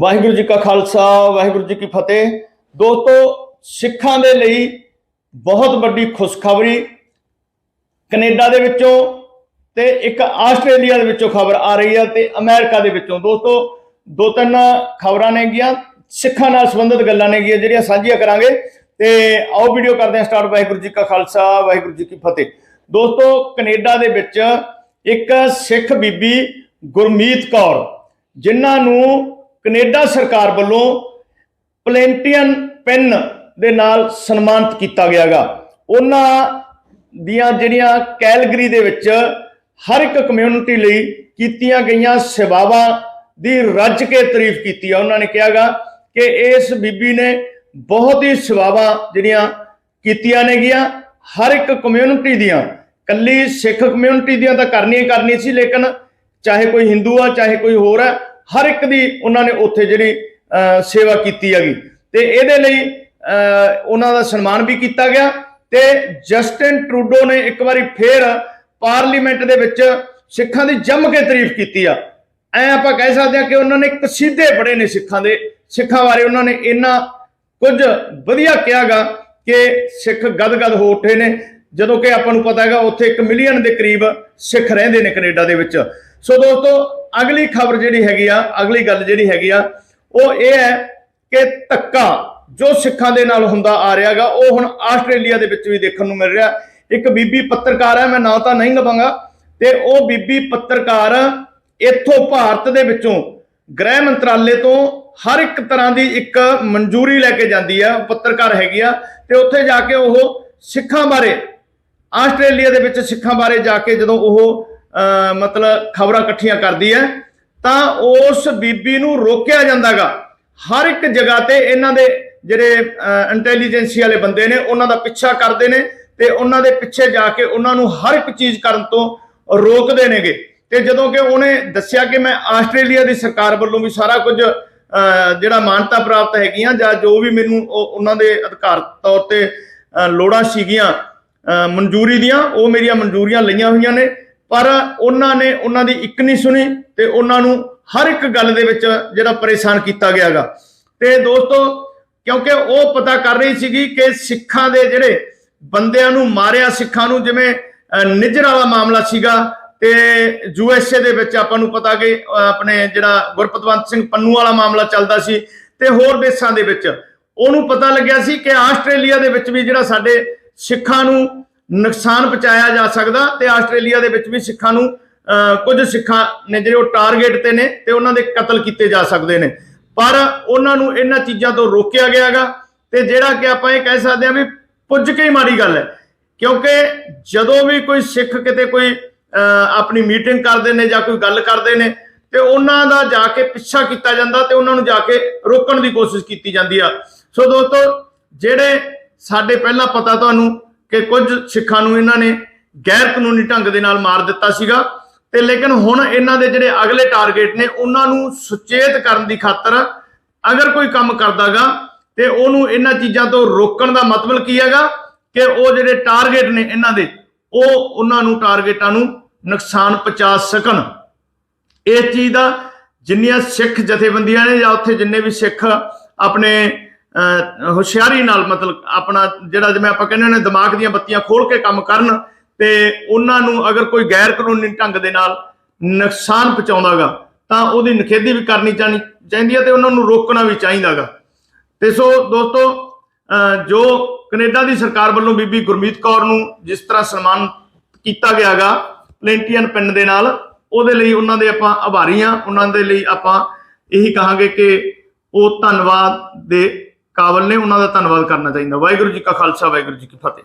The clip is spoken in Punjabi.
ਵਾਹਿਗੁਰੂ ਜੀ ਕਾ ਖਾਲਸਾ, ਵਾਹਿਗੁਰੂ ਜੀ ਕੀ ਫਤਿਹ। ਦੋਸਤੋ, ਸਿੱਖਾਂ ਦੇ ਲਈ ਬਹੁਤ ਵੱਡੀ ਖੁਸ਼ਖਬਰੀ ਕੈਨੇਡਾ ਦੇ ਵਿੱਚੋਂ ਤੇ ਇੱਕ ਆਸਟ੍ਰੇਲੀਆ ਦੇ ਵਿੱਚੋਂ ਖਬਰ ਆ ਰਹੀ ਹੈ ਤੇ ਅਮਰੀਕਾ ਦੇ ਵਿੱਚੋਂ। ਦੋਸਤੋ, ਦੋ ਤਿੰਨ ਖਬਰਾਂ ਨੇਗੀਆਂ ਸਿੱਖਾਂ ਨਾਲ ਸੰਬੰਧਿਤ ਗੱਲਾਂ ਨੇਗੀਆਂ ਜਿਹੜੀਆਂ ਸਾਂਝੀਆਂ ਕਰਾਂਗੇ। ਤੇ ਆਓ ਵੀਡੀਓ ਕਰਦੇ ਹਾਂ ਸਟਾਰਟ, ਵਾਹਿਗੁਰੂ ਜੀ ਕਾ ਖਾਲਸਾ, ਵਾਹਿਗੁਰੂ ਜੀ ਕੀ ਫਤਿਹ। ਦੋਸਤੋ, ਕੈਨੇਡਾ ਦੇ ਵਿੱਚ ਇੱਕ ਸਿੱਖ ਬੀਬੀ ਗੁਰਮੀਤ ਕੌਰ, ਜਿਨ੍ਹਾਂ ਨੂੰ ਕੈਨੇਡਾ ਸਰਕਾਰ ਵੱਲੋਂ ਪਲੈਂਟੀਅਨ ਪੈਨ ਦੇ ਨਾਲ ਸਨਮਾਨਿਤ ਕੀਤਾ ਗਿਆਗਾ। ਉਹਨਾਂ ਦੀਆਂ ਜਿਹੜੀਆਂ ਕੈਲਗਰੀ ਦੇ ਵਿੱਚ ਹਰ ਇੱਕ ਕਮਿਊਨਿਟੀ ਲਈ ਕੀਤੀਆਂ ਗਈਆਂ ਸੇਵਾਵਾਂ ਦੀ ਰੱਜ ਕੇ ਤਾਰੀਫ ਕੀਤੀ ਆ। ਉਹਨਾਂ ਨੇ ਕਿਹਾਗਾ ਕਿ ਇਸ ਬੀਬੀ ਨੇ ਬਹੁਤ ਹੀ ਸੇਵਾਵਾਂ ਜਿਹੜੀਆਂ ਕੀਤੀਆਂ ਨੇਗੀਆਂ ਹਰ ਇੱਕ ਕਮਿਊਨਿਟੀ ਦੀਆਂ ਕੱਲੀ ਸਿੱਖ ਕਮਿਊਨਿਟੀ ਦੀਆਂ ਤਾਂ ਕਰਨੀਆਂ ਹੀ ਕਰਨੀ ਸੀ, ਲੇਕਿਨ ਚਾਹੇ ਕੋਈ ਹਿੰਦੂ ਆ, ਚਾਹੇ ਕੋਈ ਹੋਰ ਆ ਹਰ ਇੱਕ ਦੀ ਉਹਨਾਂ ਨੇ ਉੱਥੇ ਜਿਹੜੀ ਅਹ, ਸੇਵਾ ਕੀਤੀ ਹੈਗੀ। ਤੇ ਇਹਦੇ ਲਈ ਅਹ, ਉਹਨਾਂ ਦਾ ਸਨਮਾਨ ਵੀ ਕੀਤਾ ਗਿਆ ਤੇ ਜਸਟਿਨ ਟਰੂਡੋ ਨੇ ਇੱਕ ਵਾਰੀ ਫੇਰ ਪਾਰਲੀਮੈਂਟ ਦੇ ਵਿੱਚ ਸਿੱਖਾਂ ਦੀ ਜੰਮ ਕੇ ਤਾਰੀਫ ਕੀਤੀ ਆ। ਐ ਆਪਾਂ ਕਹਿ ਸਕਦੇ ਆ ਕਿ ਉਹਨਾਂ ਨੇ ਕਸੀਦੇ ਪੜ੍ਹੇ ਨੇ ਸਿੱਖਾਂ ਦੇ ਸਿੱਖਾਂ ਬਾਰੇ ਉਹਨਾਂ ਨੇ ਇੰਨਾ ਕੁਝ ਵਧੀਆ ਕਿਹਾਗਾ ਕਿ ਸਿੱਖ ਗਦਗਦ ਹੋ ਉੱਠੇ ਨੇ। ਜਦੋਂ ਕਿ ਆਪਾਂ ਨੂੰ ਪਤਾ ਹੈਗਾ ਉੱਥੇ 1 ਮਿਲੀਅਨ ਦੇ ਕਰੀਬ ਸਿੱਖ ਰਹਿੰਦੇ ਨੇ ਕੈਨੇਡਾ ਦੇ ਵਿੱਚ। ਸੋ ਦੋਸਤੋ, ਅਗਲੀ ਖਬਰ ਜਿਹੜੀ ਹੈਗੀ ਆ, ਅਗਲੀ ਗੱਲ ਜਿਹੜੀ ਹੈਗੀ ਆ, ਉਹ ਇਹ ਹੈ ਕਿ ਧੱਕਾ ਜੋ ਸਿੱਖਾਂ ਦੇ ਨਾਲ ਹੁੰਦਾ ਆ ਰਿਹਾਗਾ ਉਹ ਹੁਣ ਆਸਟ੍ਰੇਲੀਆ ਦੇ ਵਿੱਚ ਵੀ ਦੇਖਣ ਨੂੰ ਮਿਲ ਰਿਹਾ। ਇੱਕ ਬੀਬੀ ਪੱਤਰਕਾਰ ਹੈ ਮੈਂ ਨਾਂ ਤਾਂ ਨਹੀਂ ਲਵਾਂਗਾ, ਤੇ ਉਹ ਬੀਬੀ ਪੱਤਰਕਾਰ ਇੱਥੋਂ ਭਾਰਤ ਦੇ ਵਿੱਚੋਂ ਗ੍ਰਹਿ ਮੰਤਰਾਲੇ ਤੋਂ ਹਰ ਇੱਕ ਤਰ੍ਹਾਂ ਦੀ ਇੱਕ ਮਨਜ਼ੂਰੀ ਲੈ ਕੇ ਜਾਂਦੀ ਆ ਪੱਤਰਕਾਰ ਹੈਗੀ ਆ, ਤੇ ਉੱਥੇ ਜਾ ਕੇ ਉਹ ਸਿੱਖਾਂ ਬਾਰੇ, ਆਸਟ੍ਰੇਲੀਆ ਦੇ ਵਿੱਚ ਸਿੱਖਾਂ ਬਾਰੇ ਜਾ ਕੇ ਜਦੋਂ ਉਹ ਮਤਲਬ ਖਬਰਾਂ ਇਕੱਠੀਆਂ ਕਰਦੀ ਹੈ ਤਾਂ ਉਸ ਬੀਬੀ ਨੂੰ ਰੋਕਿਆ ਜਾਂਦਾਗਾ। ਹਰ ਇੱਕ ਜਗ੍ਹਾ ਤੇ ਇਹਨਾਂ ਦੇ ਜਿਹੜੇ ਇੰਟੈਲੀਜੈਂਸੀ ਵਾਲੇ ਬੰਦੇ ਨੇ ਉਹਨਾਂ ਦਾ ਪਿੱਛਾ ਕਰਦੇ ਨੇ ਤੇ ਉਹਨਾਂ ਦੇ ਪਿੱਛੇ ਜਾ ਕੇ ਉਹਨਾਂ ਨੂੰ ਹਰ ਇੱਕ ਚੀਜ਼ ਕਰਨ ਤੋਂ ਰੋਕਦੇ ਨੇਗੇ। ਤੇ ਜਦੋਂ ਕਿ ਉਹਨੇ ਦੱਸਿਆ ਕਿ ਮੈਂ ਆਸਟ੍ਰੇਲੀਆ ਦੀ ਸਰਕਾਰ ਵੱਲੋਂ ਵੀ ਸਾਰਾ ਕੁਝ ਅਹ, ਜਿਹੜਾ ਮਾਨਤਾ ਪ੍ਰਾਪਤ ਹੈਗੀਆਂ ਜਾਂ ਜੋ ਵੀ ਮੈਨੂੰ ਉਹ- ਉਹਨਾਂ ਦੇ ਅਧਿਕਾਰ ਤੌਰ ਤੇ ਲੋੜਾਂ ਸੀਗੀਆਂ ਅਹ, ਮਨਜ਼ੂਰੀ ਦੀਆਂ ਉਹ ਮੇਰੀਆਂ ਮਨਜ਼ੂਰੀਆਂ ਲਈਆਂ ਹੋਈਆਂ ਨੇ। ਪਰ ਉਹਨਾਂ ਨੇ ਉਹਨਾਂ ਦੀ ਇੱਕ ਨਹੀਂ ਸੁਣੀ ਤੇ ਉਹਨਾਂ ਨੂੰ ਹਰ ਇੱਕ ਗੱਲ ਦੇ ਵਿੱਚ ਜਿਹੜਾ ਪਰੇਸ਼ਾਨ ਕੀਤਾ ਗਿਆਗਾ। ਤੇ ਦੋਸਤੋ ਕਿਉਂਕਿ ਉਹ ਪਤਾ ਕਰ ਰਹੀ ਸੀਗੀ ਕਿ ਸਿੱਖਾਂ ਦੇ ਜਿਹੜੇ ਬੰਦਿਆਂ ਨੂੰ ਮਾਰਿਆ ਸਿੱਖਾਂ ਨੂੰ ਜਿਵੇਂ ਅਹ, ਨਿੱਜਰ ਵਾਲਾ ਮਾਮਲਾ ਸੀਗਾ ਤੇ ਯੂਐਸਏ ਦੇ ਵਿੱਚ ਆਪਾਂ ਨੂੰ ਪਤਾ ਕਿ ਆਪਣੇ ਜਿਹੜਾ ਗੁਰਪਤਵੰਤ ਸਿੰਘ ਪੰਨੂ ਵਾਲਾ ਮਾਮਲਾ ਚੱਲਦਾ ਸੀ ਤੇ ਹੋਰ ਦੇਸ਼ਾਂ ਦੇ ਵਿੱਚ। ਉਹਨੂੰ ਪਤਾ ਲੱਗਿਆ ਸੀ ਕਿ ਆਸਟ੍ਰੇਲੀਆ ਦੇ ਵਿੱਚ ਵੀ ਜਿਹੜਾ ਸਾਡੇ ਸਿੱਖਾਂ ਨੂੰ ਨੁਕਸਾਨ ਪਹੁੰਚਾਇਆ ਜਾ ਸਕਦਾ ਤੇ ਆਸਟ੍ਰੇਲੀਆ ਦੇ ਵਿੱਚ ਵੀ ਸਿੱਖਾਂ ਨੂੰ ਕੁਝ ਸਿੱਖਾਂ ਨੇ ਜਿਹੜੇ ਉਹ ਟਾਰਗੇਟ ਤੇ ਨੇ ਤੇ ਉਹਨਾਂ ਦੇ ਕਤਲ ਕੀਤੇ ਜਾ ਸਕਦੇ ਨੇ। ਪਰ ਉਹਨਾਂ ਨੂੰ ਇਹਨਾਂ ਚੀਜ਼ਾਂ ਤੋਂ ਰੋਕਿਆ ਗਿਆਗਾ ਤੇ ਜਿਹੜਾ ਕਿ ਆਪਾਂ ਇਹ ਕਹਿ ਸਕਦੇ ਹਾਂ ਵੀ ਪੁੱਜ ਕੇ ਹੀ ਮਾੜੀ ਗੱਲ ਹੈ। ਕਿਉਂਕਿ ਜਦੋਂ ਵੀ ਕੋਈ ਸਿੱਖ ਕਿਤੇ ਕੋਈ ਆਪਣੀ ਮੀਟਿੰਗ ਕਰਦੇ ਨੇ ਜਾਂ ਕੋਈ ਗੱਲ ਕਰਦੇ ਨੇ ਤੇ ਉਹਨਾਂ ਦਾ ਜਾ ਕੇ ਪਿੱਛਾ ਕੀਤਾ ਜਾਂਦਾ ਤੇ ਉਹਨਾਂ ਨੂੰ ਜਾ ਕੇ ਰੋਕਣ ਦੀ ਕੋਸ਼ਿਸ਼ ਕੀਤੀ ਜਾਂਦੀ ਆ। ਸੋ ਦੋਸਤੋ, ਜਿਹੜੇ ਸਾਡੇ ਪਹਿਲਾਂ ਪਤਾ ਤੁਹਾਨੂੰ ਕਿ ਕੁਝ ਸਿੱਖਾਂ ਨੂੰ ਇਹਨਾਂ ਨੇ ਗੈਰ ਕਾਨੂੰਨੀ ਢੰਗ ਦੇ ਨਾਲ ਮਾਰ ਦਿੱਤਾ ਸੀਗਾ। ਤੇ ਲੇਕਿਨ ਹੁਣ ਇਹਨਾਂ ਦੇ ਜਿਹੜੇ ਅਗਲੇ ਟਾਰਗੇਟ ਨੇ, ਉਹਨਾਂ ਨੂੰ ਸੁਚੇਤ ਕਰਨ ਦੀ ਖਾਤਰ ਅਗਰ ਕੋਈ ਕੰਮ ਕਰਦਾਗਾ ਤੇ ਉਹਨੂੰ ਇਹਨਾਂ ਚੀਜ਼ਾਂ ਤੋਂ ਰੋਕਣ ਦਾ ਮਤਲਬ ਕੀ ਹੈਗਾ ਕਿ ਉਹ ਜਿਹੜੇ ਟਾਰਗੇਟ ਨੇ ਇਹਨਾਂ ਦੇ, ਉਹ ਉਹਨਾਂ ਨੂੰ ਟਾਰਗੇਟਾਂ ਨੂੰ ਨੁਕਸਾਨ ਪਹੁੰਚਾ ਸਕਣ। ਇਸ ਚੀਜ਼ ਦਾ ਜਿੰਨੀਆਂ ਸਿੱਖ ਜਥੇਬੰਦੀਆਂ ਨੇ ਜਾਂ ਉੱਥੇ ਜਿੰਨੇ ਵੀ ਸਿੱਖ ਆਪਣੇ ਹੁਸ਼ਿਆਰੀ ਨਾਲ ਮਤਲਬ ਆਪਣਾ ਜਿਹੜਾ ਜਿਵੇਂ ਆਪਾਂ ਕਹਿੰਦੇ ਨੇ ਦਿਮਾਗ ਦੀਆਂ ਬੱਤੀਆਂ ਖੋਲ ਕੇ ਕੰਮ ਕਰਨ ਤੇ ਉਹਨਾਂ ਨੂੰ ਅਗਰ ਕੋਈ ਗੈਰ ਕਾਨੂੰਨੀ ਢੰਗ ਦੇ ਨਾਲ ਨੁਕਸਾਨ ਪਹੁੰਚਾਉਂਦਾਗਾ, ਤਾਂ ਉਹਦੀ ਨਿਖੇਧੀ ਵੀ ਕਰਨੀ ਚਾਹੀਦੀ ਹੈ ਤੇ ਉਹਨਾਂ ਨੂੰ ਰੋਕਣਾ ਵੀ ਚਾਹੀਦਾਗਾ। ਤੇ ਸੋ ਦੋਸਤੋ ਜੋ ਕੈਨੇਡਾ ਦੀ ਸਰਕਾਰ ਵੱਲੋਂ ਬੀਬੀ ਗੁਰਮੀਤ ਕੌਰ ਨੂੰ ਜਿਸ ਤਰ੍ਹਾਂ ਸਨਮਾਨ ਕੀਤਾ ਗਿਆਗਾ, ਪਲੈਂਟੀਅਨ ਪਿੰਡ ਦੇ ਨਾਲ, ਉਹਦੇ ਲਈ ਉਹਨਾਂ ਦੇ ਆਪਾਂ ਆਭਾਰੀ ਆ ਉਹਨਾਂ ਦੇ ਲਈ ਆਪਾਂ ਇਹੀ ਕਹਾਂਗੇ ਕਿ ਉਹ ਧੰਨਵਾਦ ਦੇ ਕਾਬਲ ਨੇ, ਉਹਨਾਂ ਦਾ ਧੰਨਵਾਦ ਕਰਨਾ ਚਾਹੀਦਾ। ਵਾਹਿਗੁਰੂ ਜੀ ਕਾ ਖਾਲਸਾ, ਵਾਹਿਗੁਰੂ ਜੀ ਕੀ ਫਤਿਹ।